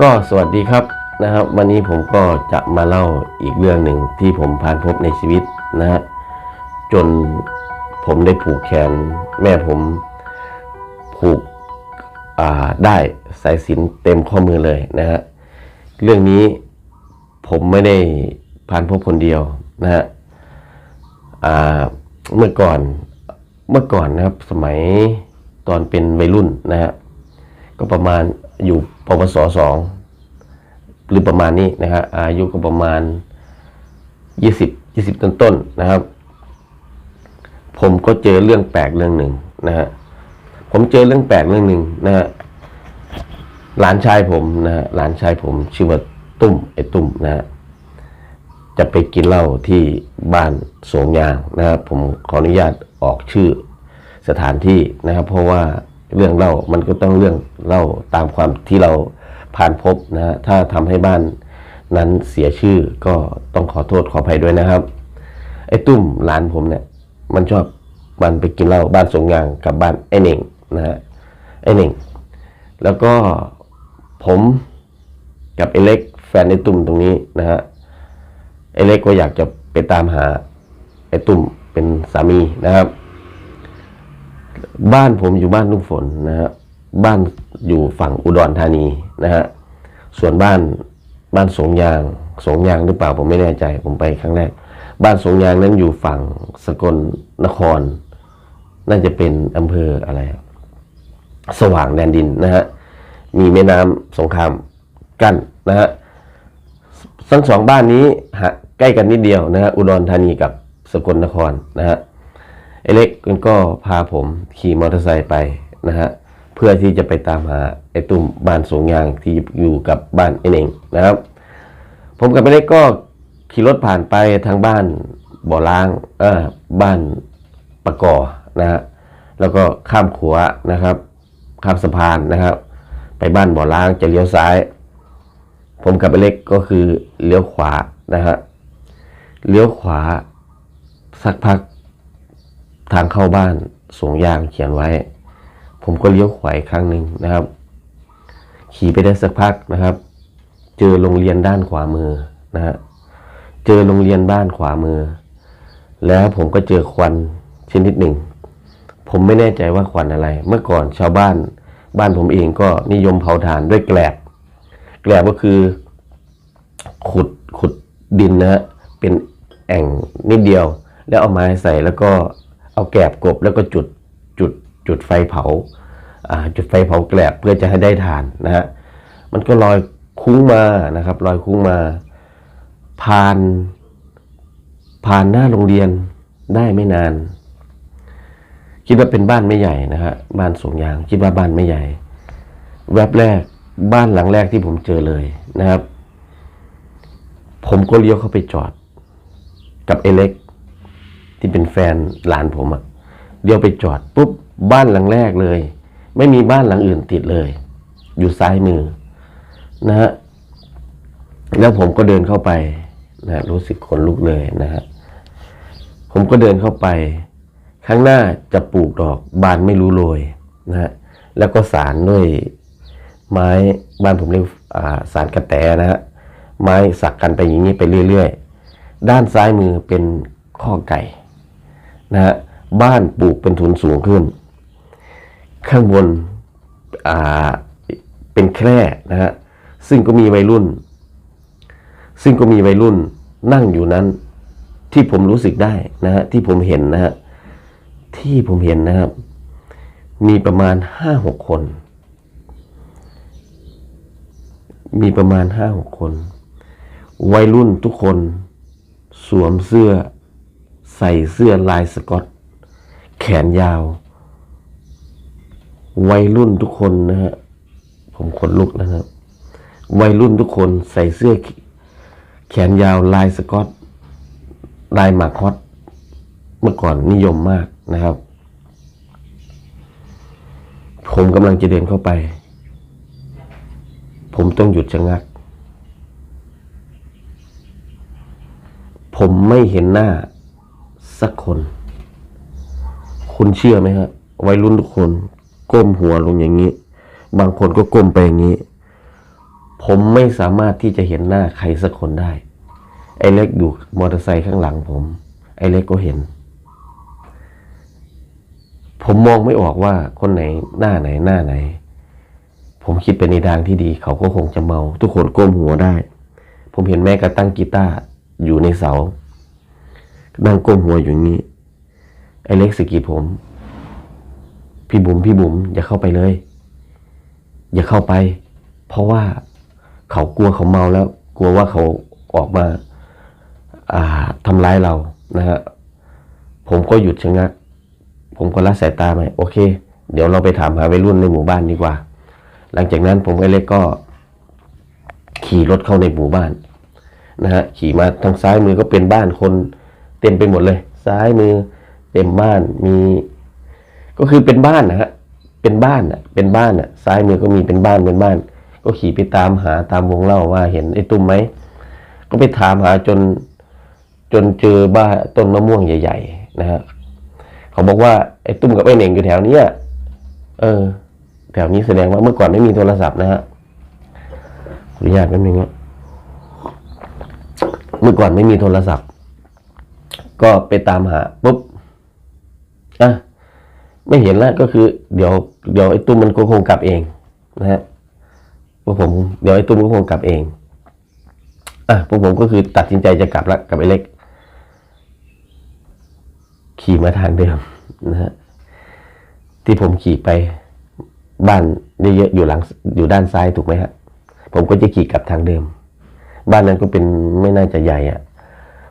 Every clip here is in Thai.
ก็สวัสดีครับนะครับ วันนี้ผมก็จะมาเล่าอีกเรื่องหนึ่งที่ผมผ่านพบในชีวิตนะฮะจนผมได้ผูกแขน แม่ผมผูกได้สายสินเต็มข้อมือเลยนะฮะเรื่องนี้ผมไม่ได้ผ่านพบคนเดียวนะฮะเมื่อก่อนเมื่อก่อนนะครับสมัยตอนเป็นวัยรุ่นนะฮะก็ประมาณอยู่ ปวสสองหรือประมาณนี้นะฮะอายุก็ประมาณยี่สิบยี่สิบต้นต้นๆนะครับ ผมก็เจอเรื่องแปลกเรื่องหนึ่งนะฮะผมเจอเรื่องแปลกเรื่องหนึ่งนะฮะหลานชายผมนะฮะหลานชายผมชื่อว่าตุ้มไอ้ตุ้มนะฮะจะไปกินเหล้าที่บ้านสงยางนะครับผมขออนุญาตออกชื่อสถานที่นะครับ เพราะว่า เรื่องเล่ามันก็ต้องเรื่องเล่าตามความที่เราผ่านพบนะฮะถ้าทำให้บ้านนั้นเสียชื่อก็ต้องขอโทษขออภัยด้วยนะครับ ไอ้ตุ้มหลานผมเนี่ย มันชอบมันไปกินเหล้าบ้านสงยางกับบ้านไอ้เหน่งนะฮะไอ้เหน่ง แล้วก็ผมกับไอ้เล็กแฟนไอ้ตุ้มตรงนี้นะฮะไอ้เล็กก็อยากจะไปตามหาไอ้ตุ้มเป็นสามีนะครับ บ้านผมอยู่บ้านลุงฝนนะฮะบ้านอยู่ฝั่งอุดรธานีนะฮะส่วนบ้านบ้านสงยางสงยางหรือเปล่าผมไม่แน่ใจ ผมไปครั้งแรก บ้านสงยางนั้นอยู่ฝั่งสกลนคร น่าจะเป็นอำเภออะไร สว่างแดนดินนะฮะมีแม่น้ำสงครามกั้นนะฮะทั้งสองบ้านนี้ฮะใกล้กันนิดเดียวนะฮะอุดรธานีกับสกลนครนะฮะ ไอ้เล็กมันก็พาผมขี่มอเตอร์ไซค์ไปนะฮะเพื่อที่จะไปตามหาไอ้ตุ้มบ้านสงยางที่อยู่กับบ้านไอเน่งนะครับ ผมกับไอ้เล็กก็ขี่รถผ่านไปทางบ้านบ่อล้างเออบ้านปะกอนะฮะแล้วก็ข้ามขัวนะครับ ข้ามสะพานนะครับ ไปบ้านบ่อล้างจะเลี้ยวซ้าย ผมกับไอ้เล็กก็คือเลี้ยวขวานะฮะเลี้ยวขวาสักพัก ทางเข้าบ้านสงยางเขียนไว้ ผมก็เลี้ยวขวาอีกครั้งหนึ่งนะครับ ขี่ไปได้สักพักนะครับ เจอโรงเรียนด้านขวามือนะฮะเจอโรงเรียนบ้านขวามือ แล้วผมก็เจอควันชนิดหนึ่ง ผมไม่แน่ใจว่าควันอะไร เมื่อก่อนชาวบ้านบ้านผมเองก็นิยมเผาถ่านด้วยแกลบ แกลบก็คือ ขุดขุดดินนะฮะเป็นแอ่งนิดเดียว แล้วเอาไม้ใส่แล้วก็ เอาแกลบกบแล้วก็จุดจุดจุดไฟเผาจุดไฟเผาแกลบเพื่อจะให้ได้ทานนะฮะมันก็ลอยคุ้งมานะครับลอยคุ้งมา ผ่าน ผ่านหน้าโรงเรียนได้ไม่นาน คิดว่าเป็นบ้านไม่ใหญ่นะฮะบ้านสงยาง คิดว่าบ้านไม่ใหญ่ แวบแรกบ้านหลังแรกที่ผมเจอเลยนะครับ ผมก็เลี้ยวเข้าไปจอด กับเอเล็ก ที่เป็นแฟนหลานผมอะเลี้ยวไปจอดปุ๊บบ้านหลังแรกเลย ไม่มีบ้านหลังอื่นติดเลย อยู่ซ้ายมือนะฮะแล้วผมก็เดินเข้าไปนะรู้สึกขนลุกเลยนะฮะผมก็เดินเข้าไป ข้างหน้าจะปลูกดอกบานไม่รู้โรยนะฮะแล้วก็สารด้วยไม้บ้านผมเรียกอ่าสารกระแตนะฮะไม้สักกันไปอย่างนี้ไปเรื่อย ๆ ด้านซ้ายมือเป็นข้อไก่ นะฮะบ้านปลูกเป็นทุนสูงขึ้น ข้างบนอ่าเป็นแคร่นะฮะซึ่งก็มีวัยรุ่น ซึ่งก็มีวัยรุ่นนั่งอยู่นั้น ที่ผมรู้สึกได้นะฮะที่ผมเห็นนะฮะที่ผมเห็นนะครับ มีประมาณห้าหกคน มีประมาณห้าหกคน วัยรุ่นทุกคน สวมเสื้อ ใส่เสื้อลายสกอต แขนยาว วัยรุ่นทุกคนนะฮะ ผมขนลุกนะครับ วัยรุ่นทุกคนใส่เสื้อแขนยาวลายสกอต ลายหมากฮอต เมื่อก่อนนิยมมากนะครับ ผมกำลังจะเดินเข้าไป ผมต้องหยุดชะงักผมไม่เห็นหน้า สักคน คุณเชื่อไหมฮะวัยรุ่นทุกคนก้มหัวลงอย่างนี้ บางคนก็ก้มไปอย่างนี้ ผมไม่สามารถที่จะเห็นหน้าใครสักคนได้ ไอ้เล็กอยู่มอเตอร์ไซค์ข้างหลังผม ไอ้เล็กก็เห็น ผมมองไม่ออกว่าคนไหนหน้าไหนหน้าไหน ผมคิดไปในทางที่ดี เขาก็คงจะเมา ทุกคนก้มหัวได้ ผมเห็นแม่กระตั้งกีตาร์อยู่ในเสา นั่งก้มหัวอยู่งนี้ไอ้เล็กสกิดผม พี่บุ๋มพี่บุ๋มอย่าเข้าไปเลย อย่าเข้าไป เพราะว่าเขากลัวเขาเมาแล้ว กลัวว่าเขาออกมาอ่าทำร้ายเรานะฮะผมก็หยุดชะงัก ผมก็ละสายตาไปโอเค เดี๋ยวเราไปถามหาวัยรุ่นในหมู่บ้านดีกว่า หลังจากนั้นผมไอ้เล็กก็ขี่รถเข้าในหมู่บ้านนะฮะขี่มาทางซ้ายมือก็เป็นบ้านคน เต็มไปหมดเลย ซ้ายมือเต็มบ้านมี ก็คือเป็นบ้านนะฮะเป็นบ้านอะ เป็นบ้านอะ ซ้ายมือก็มีเป็นบ้านเป็นบ้าน ก็ขี่ไปตามหาตามวงเล่าว่าเห็นไอ้ตุ้มไหมก็ไปถามหาจนจนเจอบ้านต้นมะม่วงใหญ่ ๆ นะฮะเขาบอกว่าไอ้ตุ้มกับไอ้เหน่งอยู่แถวเนี้ยเออ แถวนี้แสดงว่าเมื่อก่อนไม่มีโทรศัพท์นะฮะขออนุญาตแป๊บนึงเมื่อก่อนไม่มีโทรศัพท์ ก็ไปตามหาปุ๊บอะไม่เห็นแล้วก็คือ เดี๋ยวเดี๋ยวไอ้ตุ้มมันก็คงกลับเองนะฮะพวกผมเดี๋ยวไอ้ตุ้มก็คงกลับเองอะพวกผมก็คือตัดสินใจจะกลับละกลับไอ้เล็ก ขี่มาทางเดิมนะฮะที่ผมขี่ไปบ้านเยอะๆอยู่หลังอยู่ด้านซ้ายถูกไหมฮะผมก็จะขี่กลับทางเดิม บ้านนั้นก็เป็นไม่น่าจะใหญ่อะ่ะ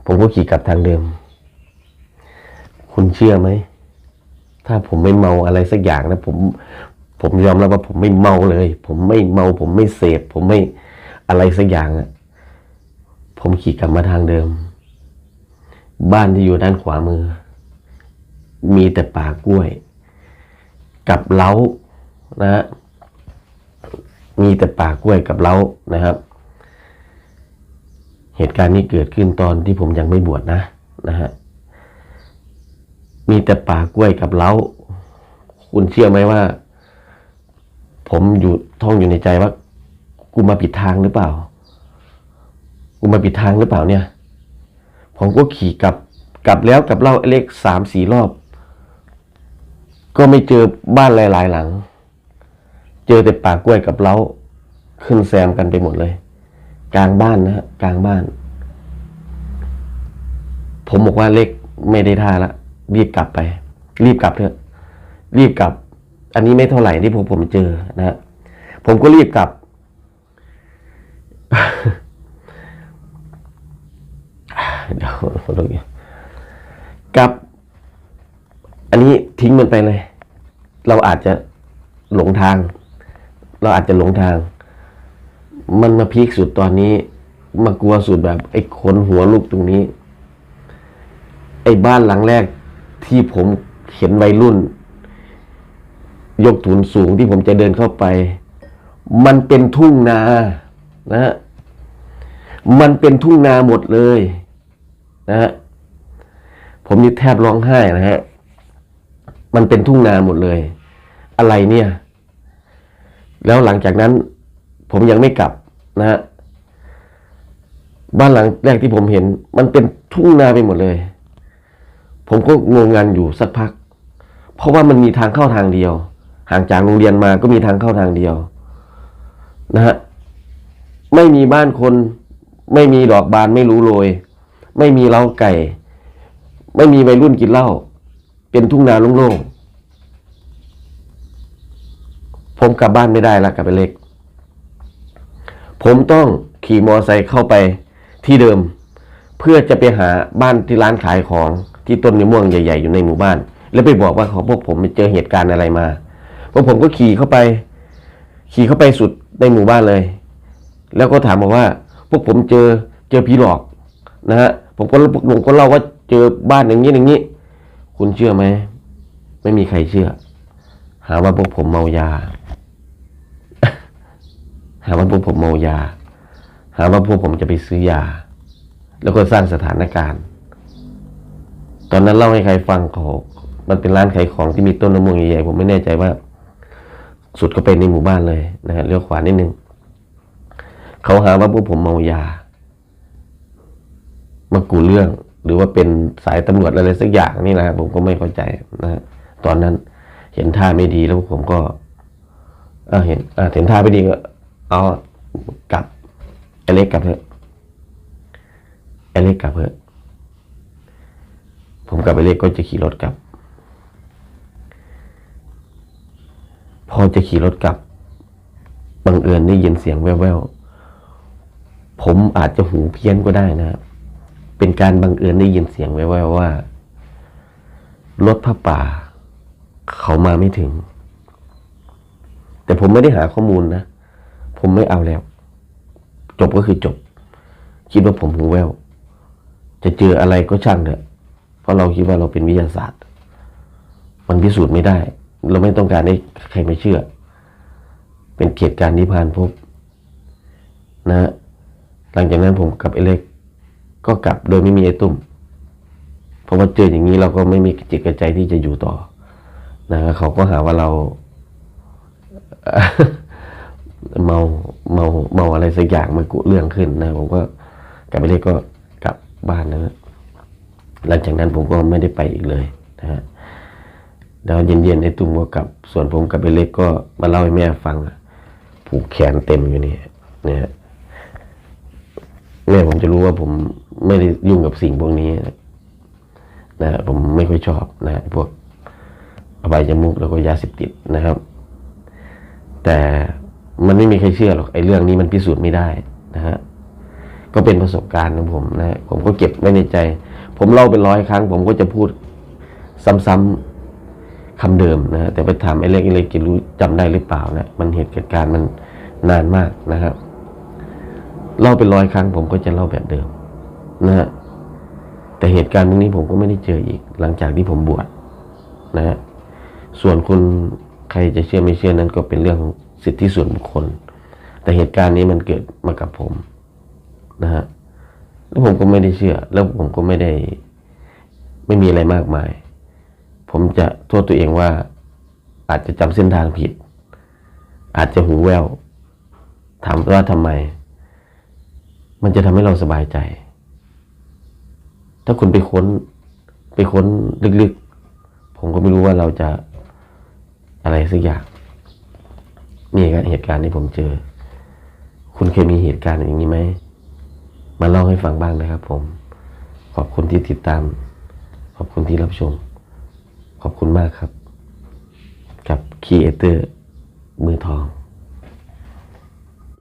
ผมก็ขี่กลับทางเดิม คุณเชื่อไหม ถ้าผมไม่เมาอะไรสักอย่างนะ ผม ผมยอมรับว่าผมไม่เมาเลย ผมไม่เมา ผมไม่เสพ ผมไม่อะไรสักอย่างอะผมขี่กลับมาทางเดิม บ้านที่อยู่ด้านขวามือ มีแต่ป่ากล้วย กับเล้านะฮะมีแต่ป่ากล้วยกับเล้านะครับ เหตุการณ์นี้เกิดขึ้นตอนที่ผมยังไม่บวชนะนะฮะ มีแต่ป่ากล้วยกับเล้า คุณเชื่อไหมว่า ผมอยู่ท่องอยู่ในใจว่า กูมาผิดทางหรือเปล่า กูมาผิดทางหรือเปล่าเนี่ย ผมก็ขี่กลับกลับแล้วกลับเล่าเลขสามสี่รอบ ก็ไม่เจอบ้านหลาย ๆ หลัง เจอแต่ป่ากล้วยกับเล้า ขึ้นแซมกันไปหมดเลย กลางบ้านนะฮะกลางบ้าน ผมบอกว่าเล็กไม่ได้ท่าละ รีบกลับไป รีบกลับเถอะ รีบกลับ อันนี้ไม่เท่าไหร่ที่ผมผมเจอนะ ผมก็รีบกลับ เดี๋ยวขอโทษทีกลับ อันนี้ทิ้งมันไปเลย เราอาจจะหลงทาง เราอาจจะหลงทาง มันมาพีคสุดตอนนี้ มากลัวสุดแบบ ไอ้ขนหัวลูกตรงนี้ ไอ้บ้านหลังแรก ที่ผมเห็นวัยรุ่น ยกถุนสูงที่ผมจะเดินเข้าไป มันเป็นทุ่งนานะฮะมันเป็นทุ่งนาหมดเลยนะฮะผมนี่แทบร้องไห้นะฮะมันเป็นทุ่งนาหมดเลย อะไรเนี่ย แล้วหลังจากนั้น ผมยังไม่กลับนะฮะบ้านหลังแรกที่ผมเห็น มันเป็นทุ่งนาไปหมดเลย ผมก็งงงันอยู่สักพัก เพราะว่ามันมีทางเข้าทางเดียว ห่างจากโรงเรียนมาก็มีทางเข้าทางเดียว นะฮะไม่มีบ้านคน ไม่มีดอกบานไม่รู้โรย ไม่มีเล้าไก่ ไม่มีวัยรุ่นกินเหล้าเป็นทุ่งนาโล่งๆผมกลับบ้านไม่ได้ละกลับไปเล็ก ผมต้องขี่มอไซค์เข้าไปที่เดิม เพื่อจะไปหาบ้านที่ร้านขายของ ที่ต้นมะม่วงใหญ่ ๆ อยู่ในหมู่บ้าน แล้วไปบอกว่าของพวกผมไปเจอเหตุการณ์อะไรมาพวกผมก็ขี่เข้าไป ขี่เข้าไปสุดในหมู่บ้านเลย แล้วก็ถามบอกว่า พวกผมเจอเจอผีหลอกนะฮะผมก็ผมก็เล่าว่าเจอบ้านอย่างนี้อย่างนี้ คุณเชื่อไหมไม่มีใครเชื่อ หาว่าพวกผมเมายา หาว่าพวกผมเมายา หาว่าพวกผมจะไปซื้อยา แล้วก็สร้างสถานการณ์ ตอนนั้นเล่าให้ใครฟังเขามันเป็นร้านขายของที่มีต้นมะม่วงใหญ่ๆผมไม่แน่ใจว่า สุดก็เป็นในหมู่บ้านเลยนะฮะเลี้ยวขวานิดนึงเขาหาว่าพวกผมเมายามากูเรื่อง หรือว่าเป็นสายตำรวจอะไรสักอย่างนี่นะผมก็ไม่เข้าใจนะฮะตอนนั้น เห็นท่าไม่ดีแล้วผมก็เออเห็นอ่าเห็นท่าไม่ดีก็เอากลับไอเล็กกลับเถอะอเล็กกลับเถอะ ผมกลับไอเล็กก็จะขี่รถกลับ พอจะขี่รถกลับ บังเอิญได้ยินเสียงแว่วๆ ผมอาจจะหูเพี้ยนก็ได้นะครับเป็นการบังเอิญได้ยินเสียงแว่วๆว่า รถผ้าป่า เขามาไม่ถึง แต่ผมไม่ได้หาข้อมูลนะ ผมไม่เอาแล้ว จบก็คือจบ คิดว่าผมหูแว่ว จะเจออะไรก็ช่างเถอะ ราะเราคิดว่าเราเป็นวิทยาศาสตร์ มันพิสูจน์ไม่ได้ เราไม่ต้องการให้ใครมาเชื่อ เป็นเกียรติการที่ผ่านพบนะ หลังจากนั้นผมกับไอเล็กก็กลับโดยไม่มีไอ้ตุ้มเพราะว่าเจออย่างนี้เราก็ไม่มีจิตกระใจที่จะอยู่ต่อนะเขาก็หาว่าเราเมาเมาเมาอะไรสักอย่างมากุเรื่องขึ้นนะ ผมก็กลับไปเล็กก็กลับบ้านนะ หลังจากนั้นผมก็ไม่ได้ไปอีกเลยนะฮะแล้วเย็นๆไอ้ตุ้มก็กลับ ส่วนผมกับไอ้เล็กก็มาเล่าให้แม่ฟังผูกแขนเต็มอยู่นี่นี่ยแม่ผมจะรู้ว่าผมไม่ได้ยุ่งกับสิ่งพวกนี้นะนะผมไม่ค่อยชอบนะพวกอบายจมุกแล้วก็ยาเสพติดนะครับ แต่มันไม่มีใครเชื่อหรอกไอ้เรื่องนี้มันพิสูจน์ไม่ได้นะฮะก็เป็นประสบการณ์ของผมนะผมก็เก็บไว้ในใจ ผมเล่าเป็นร้อยครั้ง ผมก็จะพูดซ้ำๆคำเดิมนะฮะแต่ไปถามไอ้เล็กไอ้เล็กจะรู้จำได้หรือเปล่านะมันเหตุการณ์มันนานมากนะครับเล่าเป็นร้อยครั้ง ผมก็จะเล่าแบบเดิมนะฮะแต่เหตุการณ์พวกนี้ผมก็ไม่ได้เจออีก หลังจากที่ผมบวชนะฮะส่วนคุณใครจะเชื่อไม่เชื่อนั้นก็เป็นเรื่องของสิทธิส่วนบุคคล แต่เหตุการณ์นี้มันเกิดมากับผมนะฮะ แล้วผมก็ไม่ได้เชื่อ แล้วผมก็ไม่ได้ ไม่มีอะไรมากมาย ผมจะโทษตัวเองว่า อาจจะจำเส้นทางผิด อาจจะหูแววถามว่าทำไม มันจะทำให้เราสบายใจ ถ้าคุณไปค้น ไปค้นลึกๆ ผมก็ไม่รู้ว่าเราจะอะไรสักอย่างนี่ครับเหตุการณ์ที่ผมเจอ คุณเคยมีเหตุการณ์อย่างนี้ไหม มาเล่าให้ฟังบ้างนะครับผม ขอบคุณที่ติดตาม ขอบคุณที่รับชม ขอบคุณมากครับ กับคีเอเตอร์มือทอง